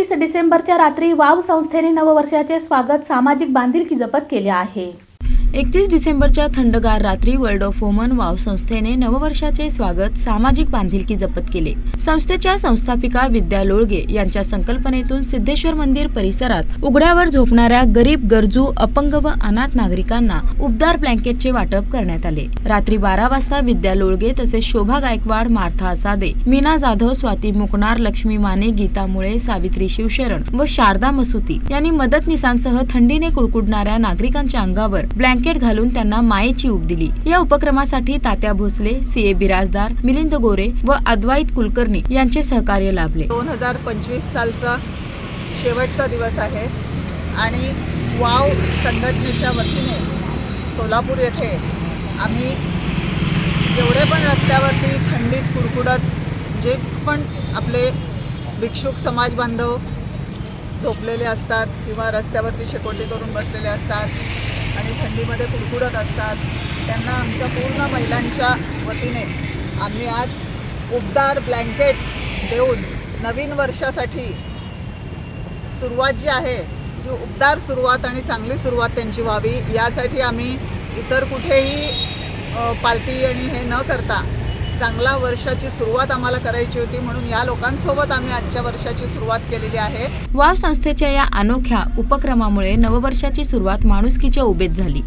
एकतीस डिसेंबरच्या रात्री वाव संस्थेने नववर्षाचे स्वागत सामाजिक बांधिलकी जपत केले आहे. एकतीस डिसेंबरच्या थंडगार रात्री वर्ल्ड ऑफ वुमन वाव संस्थेने नववर्षाचे स्वागत सामाजिक बांधिलकी जपत केले. संस्थेच्या संस्थापिका विद्या लोळगे यांच्या संकल्पनेतून सिद्धेश्वर मंदिर परिसरात उघड्यावर झोपणाऱ्या गरीब गरजू अपंग व अनाथ नागरिकांना उबदार ब्लँकेटचे वाटप करण्यात आले. रात्री बारा वाजता विद्या लोळगे तसेच शोभा गायकवाड मार्था सादे मीना जाधव स्वाती मुकणार लक्ष्मी माने गीता मुळे सावित्री शिवशरण व शारदा मसुती यांनी मदतनीसांसह थंडीने कुडकुडणाऱ्या नागरिकांच्या अंगावर ब्लँकेट घालून त्यांना मायेची ऊब दिली. या उपक्रमासाठी तात्या भोसले सीए बिराजदार मिलिंद गोरे व अद्वैत कुलकर्णी यांचे सहकार्य लाभले. दोन हजार पंचवीस सालचा शेवटचा दिवस आहे आणि वाव संघटनेच्या वतीने सोलापूर येथे आम्ही जेवढे पण रस्त्यावरती थंडीत कुडकुडत जे पण आपले भिक्षुक समाज बांधव झोपलेले असतात किंवा रस्त्यावरती शेकोटी करून बसलेले असतात आणि थंडीमध्ये कुडकुडत असतात. त्यांना आमच्या पूर्ण महिलांच्या वतीने आम्ही आज उबदार ब्लँकेट देऊन नवीन वर्षासाठी सुरुवात जी आहे ती उबदार सुरुवात आणि चांगली सुरुवात त्यांची व्हावी. यासाठी आम्ही इतर कुठेही पार्टी आणि हे न करता चांगला वर्षाची सुरुवात आम्हाला करायची होती म्हणून या लोकांसोबत आम्ही आजच्या वर्षाची सुरुवात केलेली आहे. वाव संस्थेच्या या अनोख्या उपक्रमामुळे नववर्षाची सुरुवात माणुसकीच्या उभेत झाली.